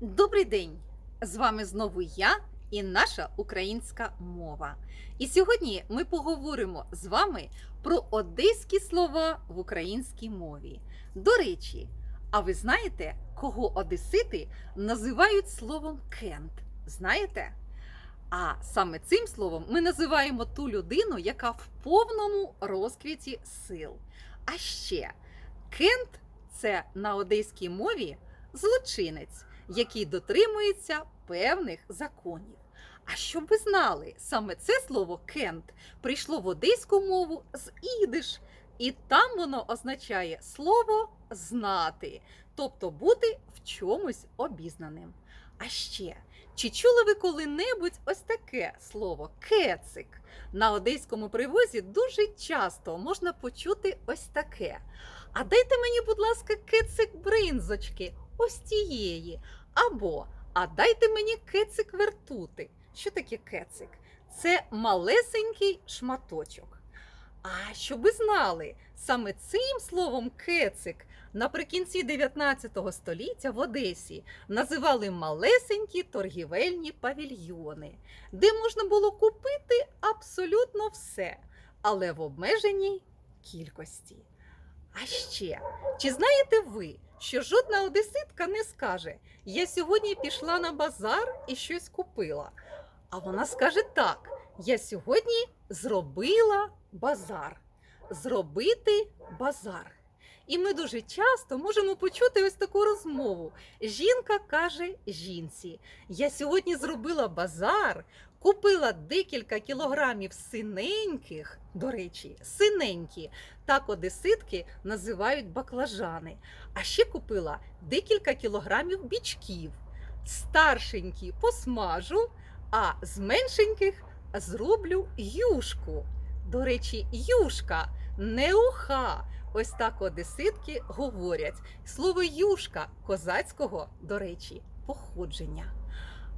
Добрий день! З вами знову я і наша українська мова. І сьогодні ми поговоримо з вами про одеські слова в українській мові. До речі, а ви знаєте, кого одесити називають словом кент? Знаєте? А саме цим словом ми називаємо ту людину, яка в повному розквіті сил. А ще кент це на одеській мові злочинець який дотримується певних законів. А щоб ви знали, саме це слово кент прийшло в одеську мову з ідиш, і там воно означає слово знати, тобто бути в чомусь обізнаним. А ще, чи чули ви коли-небудь ось таке слово кецик? На одеському привозі дуже часто можна почути ось таке. А дайте мені, будь ласка, кецик бринзочки, ось тієї. Або а дайте мені кецик вертути. Що таке кецик? Це малесенький шматочок. А щоб ви знали, саме цим словом кецик наприкінці 19 століття в Одесі називали малесенькі торгівельні павільйони, де можна було купити абсолютно все, але в обмеженій кількості. А ще, чи знаєте ви, що жодна одеситка не скаже: Я сьогодні пішла на базар і щось купила. А вона скаже так: Я сьогодні зробила базар. Зробити базар. І ми дуже часто можемо почути ось таку розмову. Жінка каже жінці: Я сьогодні зробила базар, купила декілька кілограмів синеньких, до речі, синенькі, так одеситки називають баклажани. А ще купила декілька кілограмів бічків. Старшенькі посмажу, а з меншеньких зроблю юшку. До речі, юшка не уха. Ось так одеситки говорять. Слово юшка козацького, до речі, походження.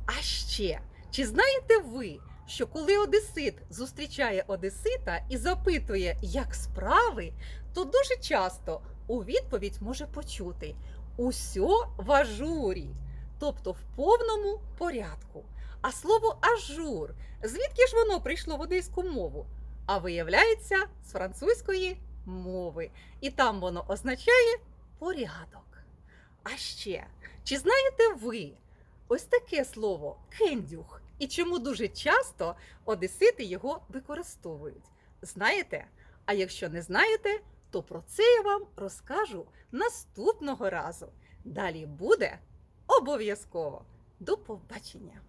А ще, чи знаєте ви, що коли одесит зустрічає одесита і запитує, як справи, то дуже часто у відповідь може почути усьо в ажурі, тобто в повному порядку. А слово ажур, звідки ж воно прийшло в одеську мову? А виявляється, з французької мови. І там воно означає порядок. А ще, чи знаєте ви ось таке слово кендюх? І чому дуже часто одесити його використовують? Знаєте? А якщо не знаєте, то про це я вам розкажу наступного разу. Далі буде обов'язково. До побачення!